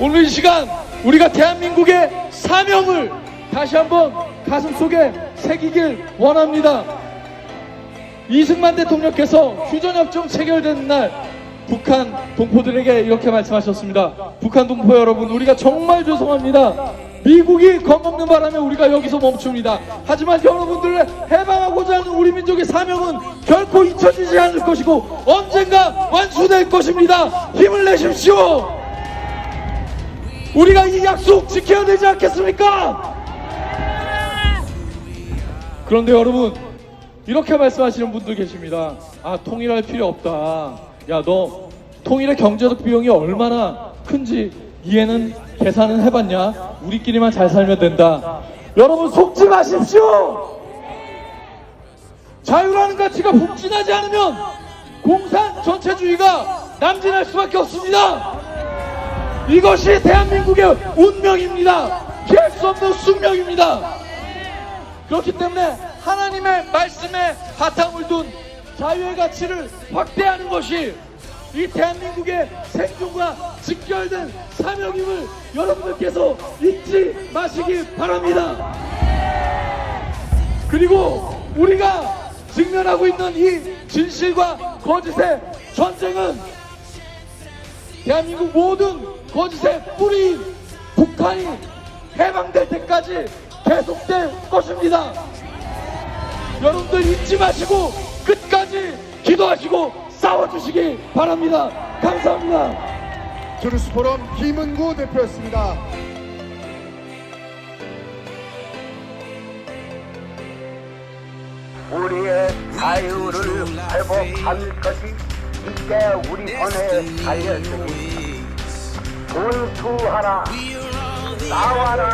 오늘 이 시간 우리가 대한민국의 사명을 다시 한번 가슴 속에 새기길 원합니다. 이승만 대통령께서 휴전협정 체결된 날 북한 동포들에게 이렇게 말씀하셨습니다. 북한 동포 여러분, 우리가 정말 죄송합니다. 미국이 겁먹는 바람에 우리가 여기서 멈춥니다. 하지만 여러분들을 해방하고자 하는 우리 민족의 사명은 결코 잊혀지지 않을 것이고 언젠가 완수될 것입니다. 힘을 내십시오. 우리가 이 약속 지켜야 되지 않겠습니까? 그런데 여러분 이렇게 말씀하시는 분도 계십니다. 아 통일할 필요 없다. 야 너 통일의 경제적 비용이 얼마나 큰지 이해는 계산은 해봤냐? 우리끼리만 잘 살면 된다. 여러분 속지 마십시오. 자유라는 가치가 북진하지 않으면 공산 전체주의가 남진할 수밖에 없습니다. 이것이 대한민국의 운명입니다. 피할 수 없는 숙명입니다. 그렇기 때문에 하나님의 말씀에 바탕을 둔 자유의 가치를 확대하는 것이 이 대한민국의 생존과 직결된 사명임을 여러분들께서 잊지 마시기 바랍니다. 그리고 우리가 직면하고 있는 이 진실과 거짓의 전쟁은 대한민국 모든 거짓의 뿌리인 북한이 해방될 때까지 계속될 것입니다. 여러분들 잊지 마시고 끝까지 기도하시고 싸워주시기 바랍니다. 감사합니다. 주루스 포럼 김은구 대표였습니다. 우리의 자유를 회복할 것이 이제 우리 손에 달려있습니다. 분투하라, 나와라,